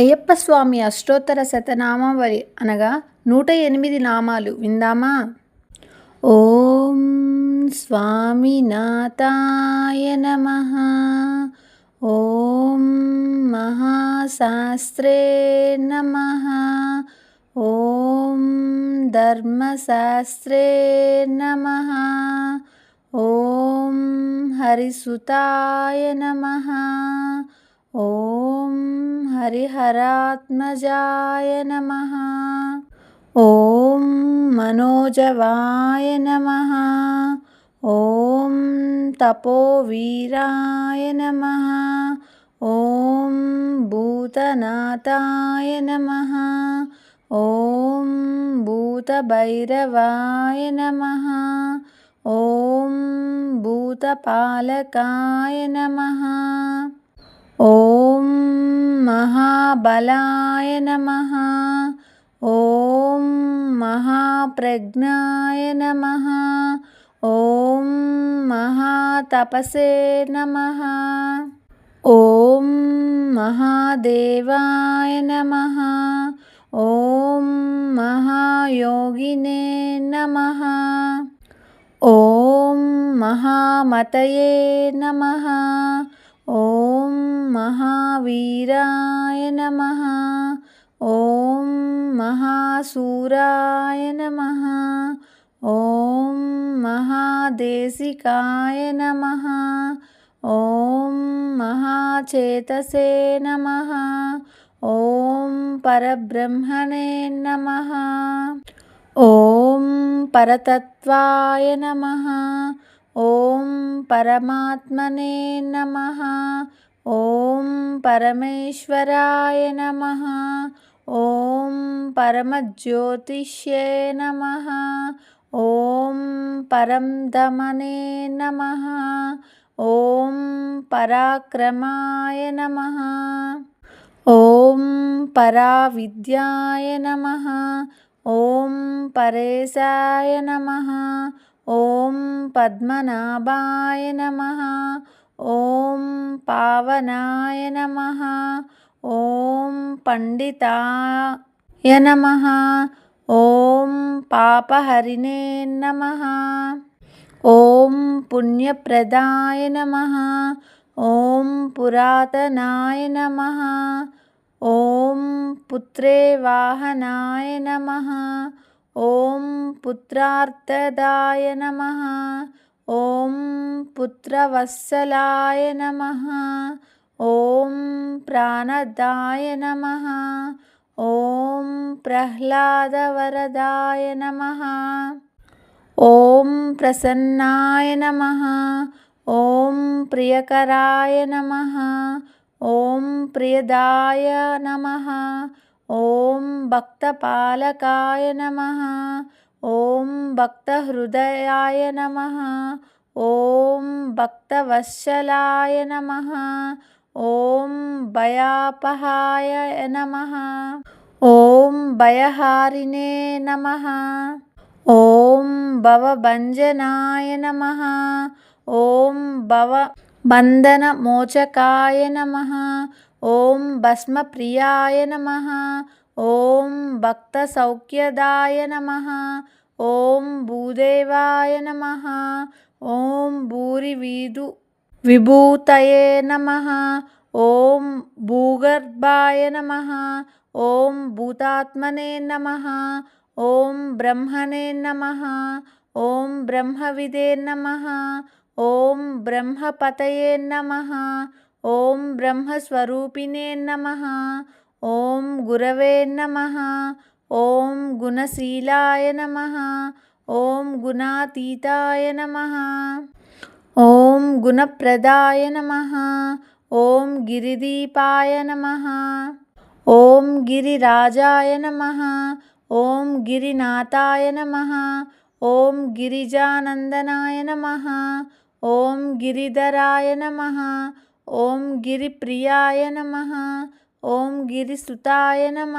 అయ్యప్ప స్వామి అష్టోత్తర శతనామావళి అనగా నూట ఎనిమిది నామాలు విందామా? ఓం స్వామినాథాయ నమ. ఓం మహాశాస్త్రే నమ. ఓం ధర్మశాస్త్రే నమ. ఓం హరిసుతాయ నమ. ॐ हरिहरात्मजाय नमः। ॐ मनोजवाय नमः। ॐ तपोवीराय नमः। ॐ भूतनाथाय नमः। ॐ भूतभैरवाय नमः। ॐ भूतपालकाय नमः। ఓం మహాబలాయ నమ. ఓం మహాప్రజ్ఞాయ నమ. ఓం మహాతపసే నమ. ఓం మహాదేవాయ నమ. ఓం మహాయోగినే నమ. ఓం మహామతయే నమ. ఓం మహావీరాయ నమ. ఓం మహాసూరాయ నమ. ఓం మహాదేశికాయ నమ. ఓం మహాచేతసే నమ. ఓం పరబ్రహ్మణే నమ. ఓం పరతత్వాయ నమ. ఓం పరమాత్మనే నమ. ఓం పరమేశ్వరాయ నమ. ఓం పరమజ్యోతిష్యే నమ. ఓం పరం దమనే నమ. ఓం పరాక్రమాయ నమ. ఓం పరావిద్యాయ నమ. ఓం పరేశాయ నమ. ఓం పద్మనాభాయ నమ. ఓం పావనాయ నమ. ఓం పండితాయ నమ. ఓం పాపహరిణే నమ. ఓం పుణ్యప్రదాయ నమ. ఓం పురాతనాయ నమ. ఓం పుత్రే వాహనాయ నమ. ఓం పుత్రార్థదాయ నమ. ఓం పుత్రవత్సలాయ నమ. ఓం ప్రాణదాయ నమ. ఓం ప్రహ్లాదవరదాయ నమ. ఓం ప్రసన్నాయ నమ. ఓం ప్రియకరాయ నమ. ఓం ప్రియదాయ నమ. ఓం భక్తపాలకాయ నమ. ఓం భక్త హృదయాయ నమ. ఓం భక్తవత్సలాయ నమ. ఓం భయాపహాయ నమ. ఓం భయహారిణే నమ. ఓం భవభంజనాయ నమ. ఓం భవ బంధనమోచకాయ నమ. ఓం భస్మప్రియాయ నమ. ఓం భక్త సౌఖ్యదాయ నమ. ఓం భూదేవాయ నమ. ఓం భూరి వీధు విభూతయే నమ. ఓం భూగర్భాయ నమ. ఓం భూతాత్మనే నమ. ఓం బ్రహ్మణే నమ. ఓం బ్రహ్మవిదే నమ. ఓం బ్రహ్మపతయే నమ. ఓం బ్రహ్మస్వరూపిణే నమ. ఓం గురవే నమ ఓం గుణశీలాయ నమ ఓం గుణాతీతాయ నమ ఓం గుణప్రదాయ నమ ఓం గిరిదీపాయ నమ ఓం గిరిరాజాయ నమ ఓం గిరినాథాయ నమ ఓం గిరిజానందనాయ నమ ఓం గిరిధరాయ నమ ఓం గిరిప్రియాయ నమ ఓం గిరిసుతాయ నమ.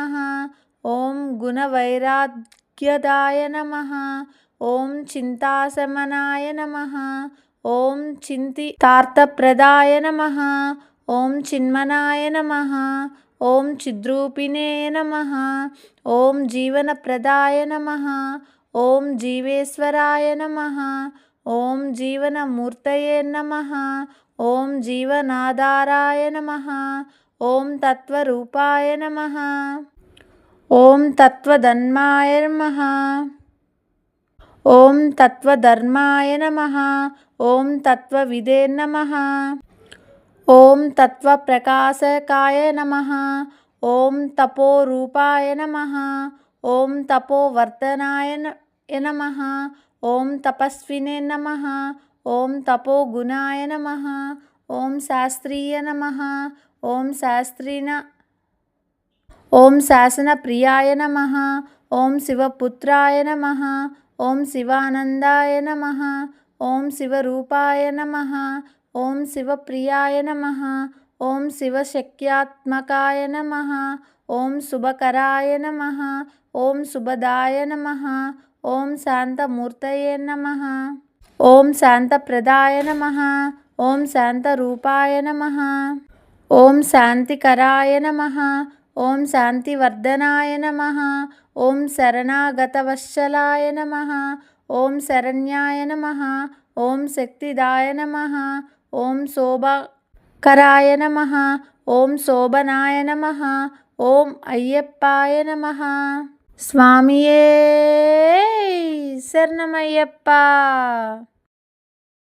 ఓం గుణవైరాగ్యదాయ నమ. ఓం చింతాశమనాయ నమ. ఓం చింతితార్థప్రదాయ నమ. ఓం చిన్మనాయ నమ. ఓం చిద్రూపిణే నమ. ఓం జీవనప్రదాయ నమ. ఓం జీవేశ్వరాయ నమ. ఓం జీవనమూర్తయే నమ. ఓం జీవనాధారాయ నమ. ఓం తత్వరూపాయ నమ. ఓం తత్వధన్మాయ నమ. ఓం తత్వధర్మాయ నమ. ఓం తత్వవిదే నమ. ఓం తత్వప్రకాశకాయ నమ. ఓం తపోరూపాయ నమ. ఓం తపోవర్ధనాయ నమ. ఓం తపస్వినే నమ. ఓం తపోగుణాయ నమ. ఓం శాస్త్రీయ నమ. ఓం శాస్త్రీన ఓం శాసన ప్రియాయ నమ ఓం శివపుత్రాయ నమ ఓం శివానందాయ నమ ఓం శివరూపాయ నమ ఓం శివప్రియాయ నమ ఓం శివశక్యాత్మకాయ నమ ఓం శుభకరాయ నమ ఓం శుభదాయ నమ ఓం శాంతమూర్తయే నమ ఓం శాంతప్రదాయ నమ ఓం శాంతరూపాయ నమ ఓం శాంతికరాయ నమ. ఓం శాంతివర్ధనాయ నమ. ఓం శరణాగతవత్సలాయ నమ. ఓం శరణ్యాయ నమ. ఓం శక్తిదాయ నమ. ఓం శోభకరాయ నమ. ఓం శోభనాయ నమ. ఓం అయ్యప్పాయ నమ. స్వామియే శరణమయ్యప్ప!